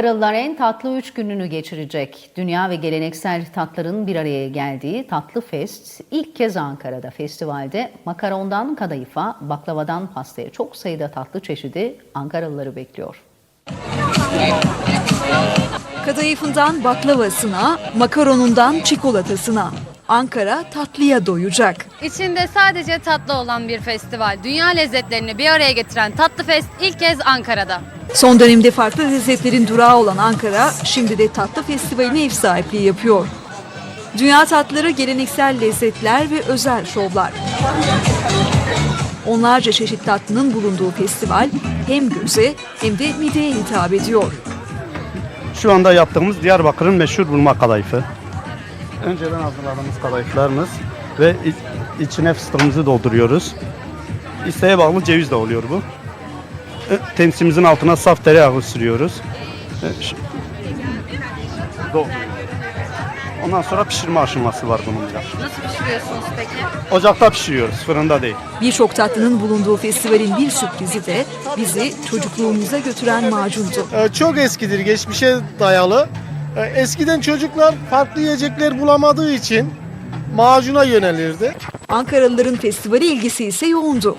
Ankaralılar en tatlı üç gününü geçirecek. Dünya ve geleneksel tatların bir araya geldiği Tatlı Fest ilk kez Ankara'da. Festivalde makarondan kadayıfa, baklavadan pastaya çok sayıda tatlı çeşidi Ankaralıları bekliyor. Kadayıfından baklavasına, makaronundan çikolatasına. Ankara tatlıya doyacak. İçinde sadece tatlı olan bir festival. Dünya lezzetlerini bir araya getiren Tatlı Fest ilk kez Ankara'da. Son dönemde farklı lezzetlerin durağı olan Ankara, şimdi de tatlı festivaline ev sahipliği yapıyor. Dünya tatlıları, geleneksel lezzetler ve özel şovlar. Onlarca çeşit tatlının bulunduğu festival hem göze hem de mideye hitap ediyor. Şu anda yaptığımız Diyarbakır'ın meşhur bulma kadayıfı. Önceden hazırladığımız kadayıflarımız ve iç- içine fıstığımızı dolduruyoruz. İsteğe bağlı ceviz de oluyor bu. E, Temsimizin altına saf tereyağı sürüyoruz. E. Ondan sonra pişirme aşaması var bunun da. Nasıl pişiriyorsunuz peki? Ocakta pişiriyoruz, fırında değil. Birçok tatlının bulunduğu festivalin bir sürprizi de bizi çocukluğumuza götüren macundu. Ee, çok eskidir, geçmişe dayalı. Ee, Eskiden çocuklar farklı yiyecekler bulamadığı için macuna yönelirdi. Ankaralıların festivale ilgisi ise yoğundu.